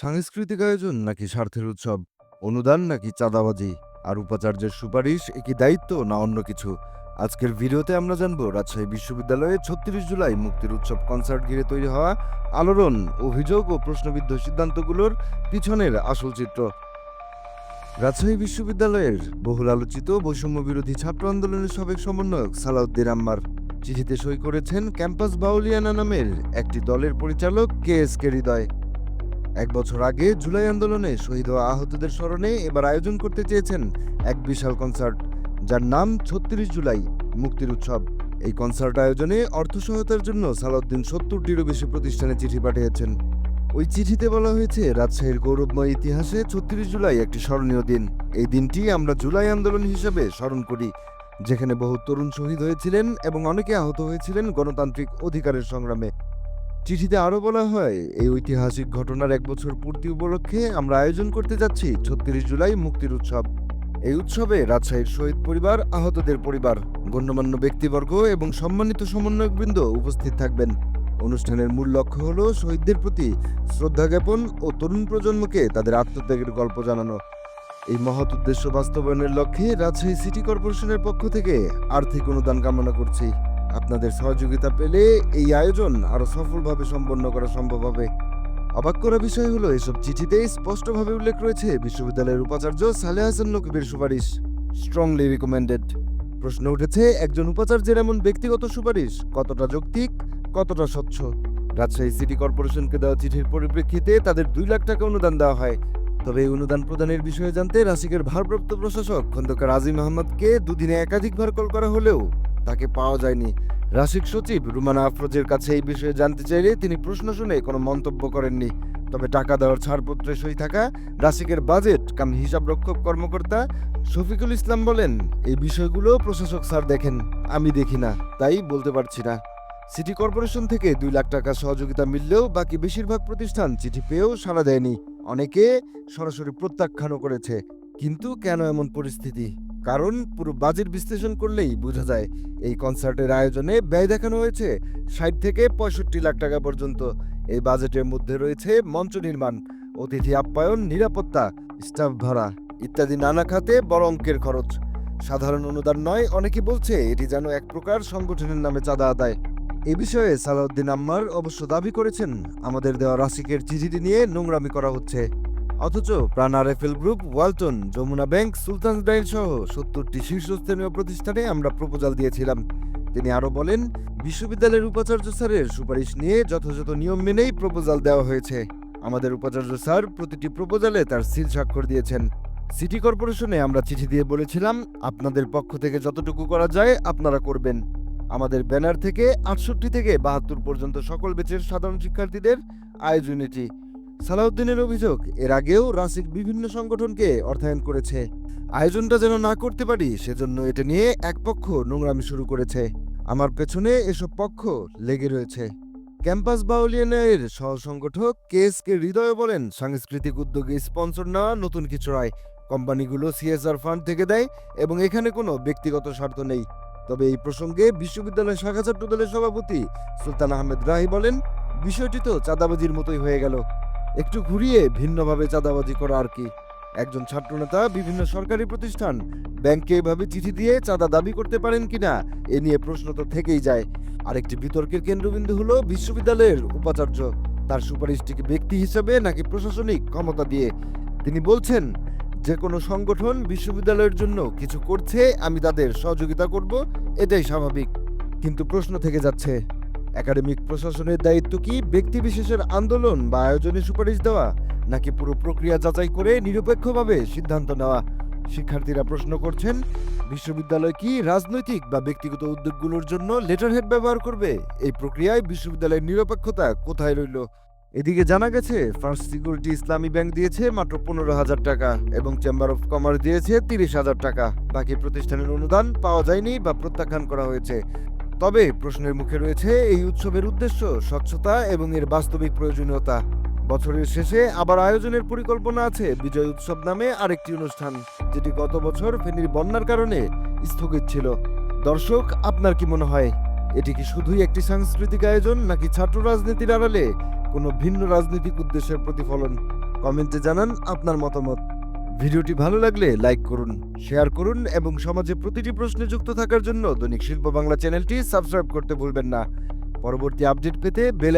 সাংস্কৃতিক আয়োজন নাকি স্বার্থের উৎসব? অনুদান নাকি চাঁদাবাজি? আর উপাচার্যের সুপারিশ একই দায়িত্ব না অন্য কিছু? আজকের ভিডিওতে আমরা জানব রাজশাহী বিশ্ববিদ্যালয়ে ছত্রিশ জুলাই মুক্তির উৎসব কনসার্ট ঘিরে তৈরি হওয়া আলোড়ন, অভিযোগ ও প্রশ্নবিদ্ধ সিদ্ধান্তগুলোর পিছনের আসল চিত্র। রাজশাহী বিশ্ববিদ্যালয়ের বহুল আলোচিত বৈষম্য বিরোধী ছাত্র আন্দোলনের সাবেক সমন্বয়ক সালাউদ্দিন আম্মার চিঠিতে সই করেছেন ক্যাম্পাস বাউলিয়ানা নামের একটি দলের পরিচালক কে এস কে হৃদয়। এক বছর আগে জুলাই আন্দোলনে শহীদ হওয়া আহতদের স্মরণে এবার আয়োজন করতে চেয়েছেন এক বিশাল কনসার্ট, যার নাম ছত্রিশ জুলাই মুক্তির উৎসব। এই কনসার্ট আয়োজনে অর্থ সহায়তার জন্য সালাউদ্দিন সত্তরটিরও বেশি প্রতিষ্ঠানে চিঠি পাঠিয়েছেন। ওই চিঠিতে বলা হয়েছে, রাজশাহীর গৌরবময় ইতিহাসে ছত্রিশ জুলাই একটি স্মরণীয় দিন। এই দিনটি আমরা জুলাই আন্দোলন হিসেবে স্মরণ করি, যেখানে বহু তরুণ শহীদ হয়েছিলেন এবং অনেকে আহত হয়েছিলেন গণতান্ত্রিক অধিকারের সংগ্রামে। চিঠিতে আরও বলা হয়, এই ঐতিহাসিক ঘটনার এক বছর পূর্তি উপলক্ষে আমরা আয়োজন করতে যাচ্ছি ছত্রিশ জুলাই মুক্তির উৎসব। এই উৎসবে রাজশাহীর শহীদ পরিবার, আহতদের পরিবার, গণ্যমান্য ব্যক্তিবর্গ এবং সম্মানিত সমন্বয়কবৃন্দ উপস্থিত থাকবেন। অনুষ্ঠানের মূল লক্ষ্য হল শহীদদের প্রতি শ্রদ্ধা জ্ঞাপন ও তরুণ প্রজন্মকে তাদের আত্মত্যাগের গল্প জানানো। এই মহৎ উদ্দেশ্য বাস্তবায়নের লক্ষ্যে রাজশাহী সিটি কর্পোরেশনের পক্ষ থেকে আর্থিক অনুদান কামনা করছি। আপনাদের সহযোগিতা পেলে এই আয়োজন আরও সফলভাবে সম্পন্ন করা সম্ভব হবে। অবাক করা বিষয় হলো, এসব চিঠিতে স্পষ্টভাবে উল্লেখ রয়েছে, বিশ্ববিদ্যালয়ের উপাচার্য সালে হাসান নকিবের সুপারিশ। স্ট্রংলি রিকমেন্ডেড প্রশ্ন উঠেছে, একজন উপাচার্যের এমন ব্যক্তিগত সুপারিশ কতটা যৌক্তিক, কতটা স্বচ্ছ? রাজশাহী সিটি কর্পোরেশনকে দেওয়া চিঠির পরিপ্রেক্ষিতে তাদের দুই লাখ টাকা অনুদান দেওয়া হয়। তবে এই অনুদান প্রদানের বিষয়ে জানতে রাশিকের ভারপ্রাপ্ত প্রশাসক খন্দকার আজিম আহমদকে দুদিনে একাধিকবার কল করা হলেও তাকে পাওয়া যায়নি। রাশিক সচিব রুমানা আফরোজের কাছে এই বিষয়ে জানতে চাইলে তিনি প্রশ্ন শুনে কোনো মন্তব্য করেননি। তবে টাকা দেওয়ার ছাড়পত্রে সই থাকা রাশিকের বাজেট, কাম হিসাব রক্ষক কর্মকর্তা শফিকুল ইসলাম বলেন, এই বিষয়গুলো প্রশাসক স্যার দেখেন, আমি দেখি না, তাই বলতে পারছি না। সিটি কর্পোরেশন থেকে দুই লাখ টাকা সহযোগিতা মিললেও বাকি বেশিরভাগ প্রতিষ্ঠান চিঠি পেয়েও সাড়া দেয়নি। অনেকে সরাসরি প্রত্যাখ্যানও করেছে, কিন্তু কেন এমন পরিস্থিতি? কারণ পুরো বাজেট বিশ্লেষণ করলেই বোঝা যায় এই কনসার্টের আয়োজনে ব্যয় দেখানো হয়েছে ষাট থেকে পঁয়ষট্টি লাখ টাকা পর্যন্ত। এই বাজেটের মধ্যে রয়েছে মঞ্চ নির্মাণ, অতিথি আপ্যায়ন, নিরাপত্তা, স্টাফ ভাড়া ইত্যাদি নানা খাতে বড় অঙ্কের খরচ। সাধারণ অনুদান নয়, অনেকে বলছে এটি যেন এক প্রকার সংগঠনের নামে চাঁদা আদায়। এ বিষয়ে সালাউদ্দিন আম্মার অবশ্য দাবি করেছেন, আমাদের দেওয়া রাশিকের চিঠিটি নিয়ে নোংরামি করা হচ্ছে। অথচ Pran RFL group, Walton, Jamuna bank Sultan bank সহ সত্তরটি শীর্ষস্থানীয় প্রতিষ্ঠানে আমরা প্রপোজাল দিয়েছিলাম। তিনি আরও বলেন, বিশ্ববিদ্যালয়ের উপাচার্য স্যারের সুপারিশ নিয়ে যথাযথ নিয়ম মেনেই প্রপোজাল দেওয়া হয়েছে। আমাদের উপাচার্য স্যার প্রতিটি প্রপোজালে তার সিল স্বাক্ষর দিয়েছেন। সিটি কর্পোরেশনে আমরা চিঠি দিয়ে বলেছিলাম, আপনাদের পক্ষ থেকে যতটুকু করা যায় আপনারা করবেন। আমাদের ব্যানার থেকে আটষট্টি থেকে বাহাত্তর পর্যন্ত সকল বেচের সাধারণ শিক্ষার্থীদের আয়োজন এটি সালাউদ্দিনের অভিযোগ, এর আগেও রাসিক বিভিন্ন সংগঠনকে অর্থায়ন করেছে। আয়োজনটা যেন না করতে পারি, সেজন্য এটা নিয়ে এক পক্ষ নোংরামি শুরু করেছে। আমার পেছনে এসব পক্ষ লেগে রয়েছে। ক্যাম্পাস বাউলিয়ানের সহ সংগঠক কে এস কে হৃদয় বলেন, সাংস্কৃতিক উদ্যোগে স্পন্সর নেওয়া নতুন কিছু নয়। কোম্পানিগুলো সিএসআর ফান্ড থেকে দেয় এবং এখানে কোনো ব্যক্তিগত স্বার্থ নেই। তবে এই প্রসঙ্গে বিশ্ববিদ্যালয় শাখা ছাত্র দলের সভাপতি সুলতান আহমেদ রাহি বলেন, বিষয়টি তো চাঁদাবাজির মতোই হয়ে গেল। একটু ঘুরিয়ে ভিন্নভাবে চাঁদাবাজি করা আর কি। একজন ছাত্রনেতা, বিভিন্ন সরকারি প্রতিষ্ঠান, ব্যাংকে এভাবে চিঠি দিয়ে চাঁদা দাবি করতে পারেন কিনা, এ নিয়ে প্রশ্ন তো থেকেই যায়। আরেকটি বিতর্কের কেন্দ্রবিন্দু হলো বিশ্ববিদ্যালয়ের উপাচার্য। তার সুপারিশটিকে ব্যক্তি হিসেবে নাকি প্রশাসনিক ক্ষমতা দিয়ে? তিনি বলছেন যে কোনো সংগঠন বিশ্ববিদ্যালয়ের জন্য কিছু করছে, আমি তাদের সহযোগিতা করব, এটাই স্বাভাবিক। কিন্তু প্রশ্ন থেকে যাচ্ছে একাডেমিক প্রশাসনের দায়িত্ব কি ব্যক্তিবিশেষের আন্দোলন বা আয়োজনে সুপারিশ দেওয়া, নাকি পুরো প্রক্রিয়া যাচাই করে নিরপেক্ষভাবে সিদ্ধান্ত নেওয়া? শিক্ষার্থীরা প্রশ্ন করছেন, বিশ্ববিদ্যালয় কি রাজনৈতিক বা ব্যক্তিগত উদ্যোগগুলোর জন্য লেটারহেড ব্যবহার করবে? এই প্রক্রিয়ায় বিশ্ববিদ্যালয়ের নিরপেক্ষতা কোথায় রইল? এদিকে জানা গেছে, ফার্স্ট সিকিউরিটি ইসলামী ব্যাংক দিয়েছে মাত্র পনেরো হাজার টাকা এবং চেম্বার অফ কমার্স দিয়েছে তিরিশ হাজার টাকা। বাকি প্রতিষ্ঠানের অনুদান পাওয়া যায়নি বা প্রত্যাখ্যান করা হয়েছে। তবে প্রশ্নের মুখে রয়েছে এই উৎসবের উদ্দেশ্য, স্বচ্ছতা এবং এর বাস্তবিক প্রয়োজনীয়তা। বছরের শেষে আবার আয়োজনের পরিকল্পনা আছে বিজয় উৎসব নামে আরেকটি অনুষ্ঠান, যেটি গত বছর ফেনীর বন্যার কারণে স্থগিত ছিল। দর্শক, আপনার কি মনে হয়? এটি কি শুধুই একটি সাংস্কৃতিক আয়োজন, নাকি ছাত্র রাজনীতির আড়ালে কোনো ভিন্ন রাজনৈতিক উদ্দেশ্যের প্রতিফলন? কমেন্টে জানান আপনার মতামত। ভিডিওটি ভালো লাগলে লাইক করুন, শেয়ার করুন এবং সমাজে প্রতিটি প্রশ্নে যুক্ত থাকার জন্য দৈনিক শিল্প বাংলা চ্যানেলটি সাবস্ক্রাইব করতে ভুলবেন না। পরবর্তী আপডেট পেতে বেল